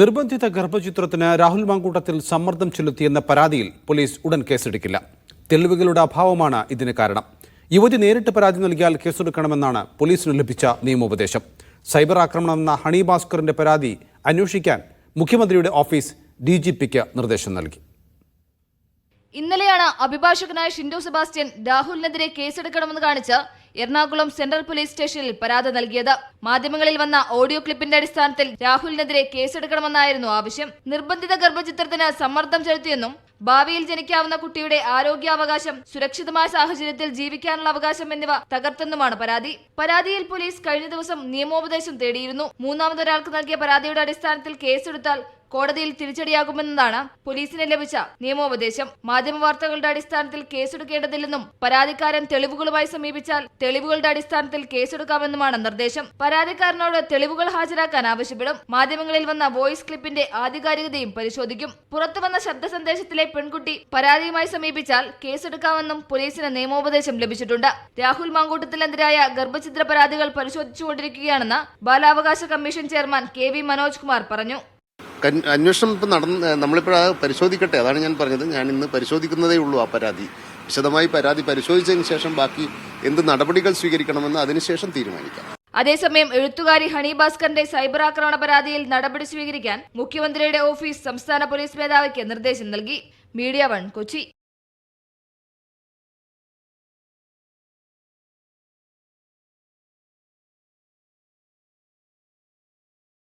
നിർബന്ധിത ഗർഭചിത്രത്തിന് രാഹുൽ മാങ്കൂട്ടത്തിൽ സമ്മർദ്ദം ചെലുത്തിയെന്ന പരാതിയിൽ പോലീസ് ഉടൻ കേസെടുക്കില്ല. തെളിവുകളുടെ അഭാവമാണ് ഇതിന് കാരണം. യുവതി നേരിട്ട് പരാതി നൽകിയാൽ കേസെടുക്കണമെന്നാണ് പോലീസിന് ലഭിച്ച നിയമോപദേശം. സൈബർ ആക്രമണം എന്ന ഹണി ഭാസ്കറിന്റെ പരാതി അന്വേഷിക്കാൻ മുഖ്യമന്ത്രിയുടെ ഓഫീസ് ഡി ജി പിക്ക് നിർദ്ദേശം നൽകി. ഇന്നലെയാണ് അഭിഭാഷകനായ ഷിൻഡോ സെബാസ്റ്റ്യൻ രാഹുലിനെതിരെ കേസെടുക്കണമെന്ന് കാണിച്ച് എറണാകുളം സെൻട്രൽ പോലീസ് സ്റ്റേഷനിൽ പരാതി നൽകിയത്. മാധ്യമങ്ങളിൽ വന്ന ഓഡിയോ ക്ലിപ്പിന്റെ അടിസ്ഥാനത്തിൽ രാഹുലിനെതിരെ കേസെടുക്കണമെന്നായിരുന്നു ആവശ്യം. നിർബന്ധിത ഗർഭചിത്രത്തിന് സമ്മർദ്ദം ചെലുത്തിയെന്നും ഭാവിയിൽ ജനിക്കാവുന്ന കുട്ടിയുടെ ആരോഗ്യാവകാശം സുരക്ഷിതമായ സാഹചര്യത്തിൽ ജീവിക്കാനുള്ള അവകാശം എന്നിവ തകർത്തെന്നുമാണ് പരാതി. പരാതിയിൽ പോലീസ് കഴിഞ്ഞ ദിവസം നിയമോപദേശം തേടിയിരുന്നു. മൂന്നാമതൊരാൾക്ക് നൽകിയ പരാതിയുടെ അടിസ്ഥാനത്തിൽ കേസെടുത്താൽ കോടതിയിൽ തിരിച്ചടിയാകുമെന്നതാണ് പോലീസിന് ലഭിച്ച നിയമോപദേശം. മാധ്യമ വാർത്തകളുടെ അടിസ്ഥാനത്തിൽ കേസെടുക്കേണ്ടതില്ലെന്നും പരാതിക്കാരൻ തെളിവുകളുമായി സമീപിച്ചാൽ തെളിവുകളുടെ അടിസ്ഥാനത്തിൽ കേസെടുക്കാമെന്നുമാണ് നിർദ്ദേശം. പരാതിക്കാരനോട് തെളിവുകൾ ഹാജരാക്കാൻ ആവശ്യപ്പെടും. മാധ്യമങ്ങളിൽ വന്ന വോയിസ് ക്ലിപ്പിന്റെ ആധികാരികതയും പരിശോധിക്കും. പുറത്തുവന്ന ശബ്ദ സന്ദേശത്തിലെ പെൺകുട്ടി പരാതിയുമായി സമീപിച്ചാൽ കേസെടുക്കാമെന്നും പോലീസിന് നിയമോപദേശം ലഭിച്ചിട്ടുണ്ട്. രാഹുൽ മാങ്കൂട്ടത്തിനെതിരായ ഗർഭഛിദ്ര പരാതികൾ പരിശോധിച്ചുകൊണ്ടിരിക്കുകയാണെന്ന് ബാലാവകാശ commission chairman K V Manoj Kumar പറഞ്ഞു. അന്വേഷണം ഇപ്പം നടന്ന് നമ്മളിപ്പോൾ പരിശോധിക്കട്ടെ. അതാണ് ഞാൻ പറഞ്ഞത്. ഞാൻ ഇന്ന് പരിശോധിക്കുന്നതേ ഉള്ളൂ ആ പരാതി. വിശദമായി പരാതി പരിശോധിച്ചതിന് ശേഷം ബാക്കി എന്ത് നടപടികൾ സ്വീകരിക്കണമെന്ന് അതിനുശേഷം തീരുമാനിക്കാം. അതേസമയം എഴുത്തുകാരി ഹണി ഭാസ്കറിന്റെ സൈബർ ആക്രമണ പരാതിയിൽ നടപടി സ്വീകരിക്കാൻ മുഖ്യമന്ത്രിയുടെ ഓഫീസ് സംസ്ഥാന പോലീസ് മേധാവിക്ക് നിർദ്ദേശം നൽകി. Media one Kochi.